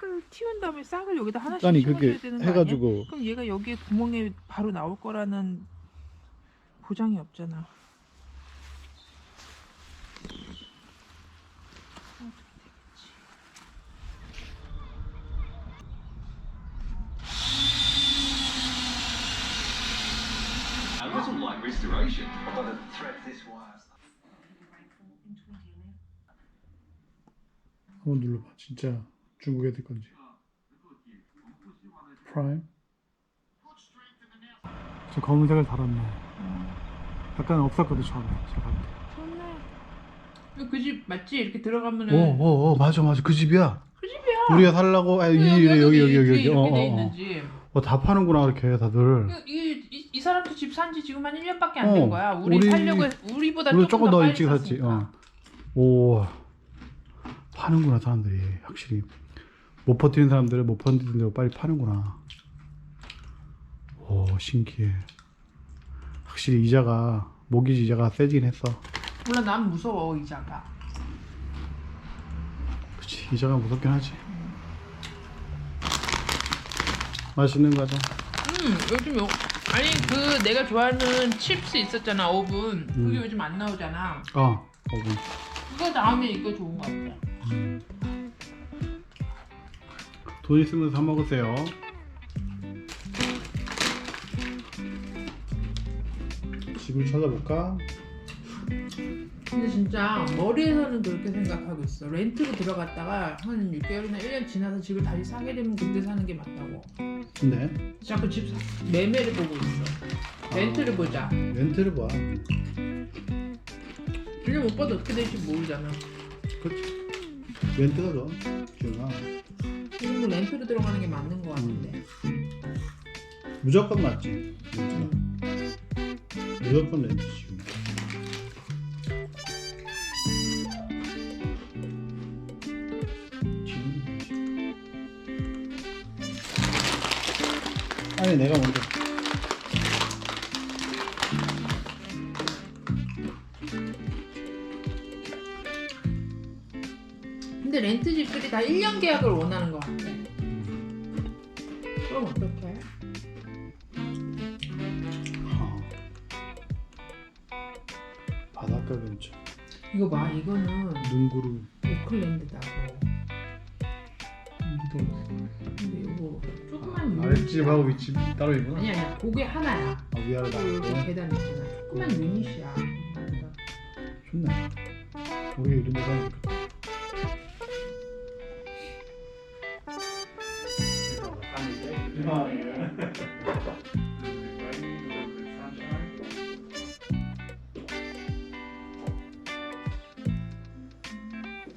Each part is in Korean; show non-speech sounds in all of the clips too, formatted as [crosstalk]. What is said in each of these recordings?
싹을 틔운 다음에 싹을 여기다 하나씩 아니 심어줘야 그게 되는 거 아니야? 해가지고 그럼 얘가 여기에 구멍에 바로 나올 거라는 보장이 없잖아. Like restoration. This. 한번 눌러봐 진짜 중국 애들 건지 프라임 저 검은색을 달았네 약간 없었거든 처음에 제가 갈 때. 그 집 맞지? 이렇게 들어가면은 오오오 맞아 맞아 그 집이야 그 집이야. 우리가 살라고 아, 이, 여기 여기 여기 여기 이렇게 어, 돼 어, 있는 어. 집. 어, 다 파는구나 그렇게 다들 이, 이, 이 사람도 집 산지 지금 한 1년밖에 안 어, 된 거야. 우리, 우리- 살려고 했- 우리보다 우리 조금, 조금 더 빨리 일찍 샀지. 어. 오 파는구나 사람들이 확실히 못 버티는 사람들은 못 버티는 대로 빨리 파는구나 오 신기해 확실히 이자가 모기지 이자가 세지긴 했어 몰라 난 무서워 이자가. 그치 이자가 무섭긴 하지 맛있는 과자 음 요즘 요 아니 그 내가 좋아하는 칩스 있었잖아 오븐 그게 음. 요즘 안 나오잖아. 아 오븐 그거 다음에 이거 좋은 거 같아. 돈 있으면 사 먹으세요 집을 찾아볼까? 근데 진짜 머리에서는 그렇게 생각하고 있어. 렌트로 들어갔다가 한 6개월이나 1년 지나서 집을 다시 사게 되면 그때 사는 게 맞다고. 근데 자꾸 집 사- 매매를 보고 있어. 렌트를 보자. 렌트를 봐 1년 못 봐도 어떻게 될지 모르잖아. 그렇지 렌트가 더 지훈아 지금 렌트로 들어가는 게 맞는 거 같은데. 무조건 맞지 렌트가 음. 무조건 렌트 지금 아니 내가 먼저 집들이 다 1년 계약을 원하는 것 같아. 그럼 어떡해? 아. 바닷가 근처 이거 봐, 이거는 눈구름 오클랜드다고. 근데 이거 조그만 유닛. 아랫집하고 윗집 따로 있구나 아니 아니야, 그게 하나야. 아, 위아래 그리고 여기 나고 계단 있잖아. 조그만 유닛이야. 좋네 우리 이런 데 사는 좋겠다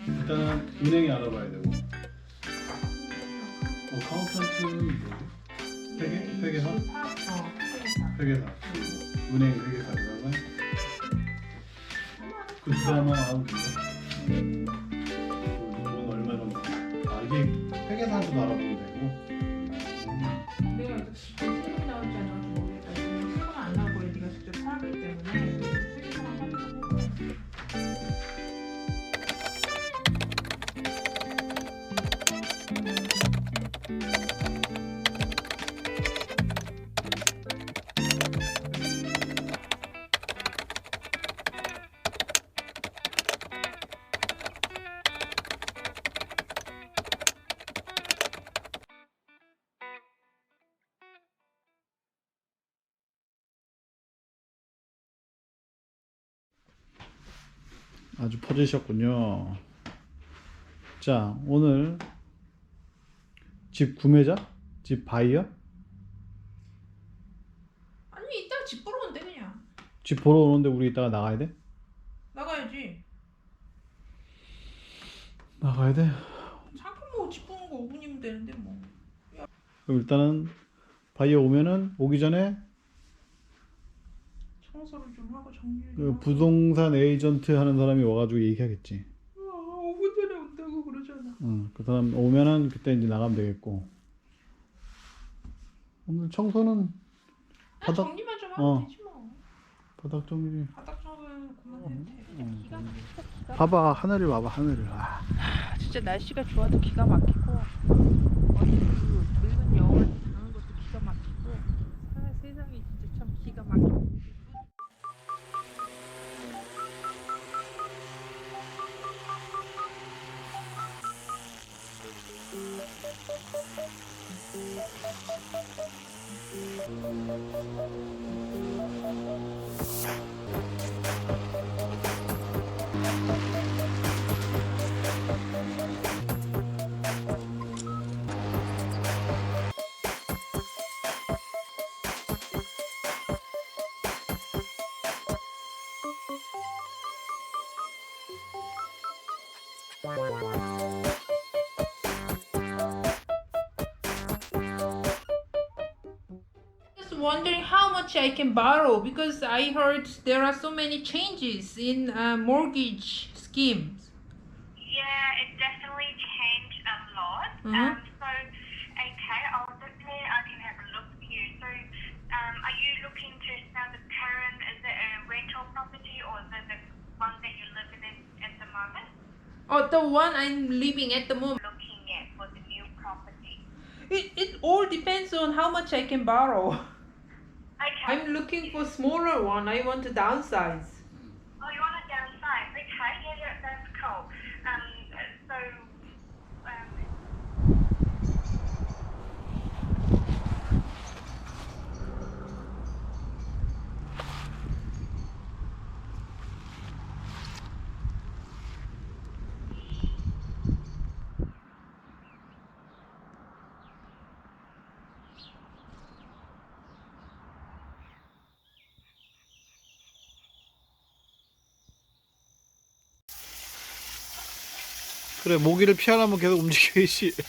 일단은 은행에 알아봐야 되고 어 카운턴트는 뭐지? 회계? 회계사? 어, 회계사. 은행 회계사 그다음에 그 드라마 하면 된대 돈 얼마 정도 아 이게 회계사한테도 알아보면 되고 거야. 네가 직접 살기 때문에 아주 퍼지셨군요 자 오늘 집 구매자? 집 바이어? 아니 이따 집 보러 온대 그냥. 집 보러 오는데 우리 이따가 나가야 돼? 나가야지. 나가야 돼? 잠깐 뭐집 보는 거 5분이면 되는데 뭐. 그럼 일단은 바이어 오면은 오기 전에 청소를 좀 하고 정리를 그 좀. 부동산 에이전트 하는 사람이 와가지고 얘기하겠지 아, 5분 전에 온다고 그러잖아. 응, 그 사람 오면은 그때 이제 나가면 되겠고 오늘 청소는 그냥 바닥- 정리만 좀 하면 어. 되지 뭐. 바닥 정리 바닥 정도는 그만 해도 돼. 기가. 봐봐 하늘을 봐봐 하늘을 아, 진짜 날씨가 좋아도 기가 막히고 어디 Thank you. Wondering how much I can borrow because I heard there are so many changes in uh, mortgage schemes. Yeah, it definitely changed a lot. Mhm. Um, so, okay, I'll definitely I can have a look for you. So, um, are you looking to sell the current? Is it a rental property or is it the one that you're living in at the moment? Oh, the one I'm living at the moment. Looking at for the new property. It, it all depends on how much I can borrow. [laughs] I'm looking for smaller one. I want to downsize. Oh, you want to downsize? 그래 모기를 피하려면 계속 움직여야지 [laughs]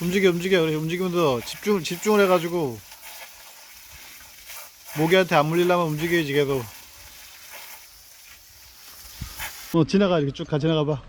움직여 움직여. 그래 움직이면서 집중, 집중을 해가지고 모기한테 안 물리려면 움직여야지 계속. 어 지나가 이렇게 쭉 가 지나가 봐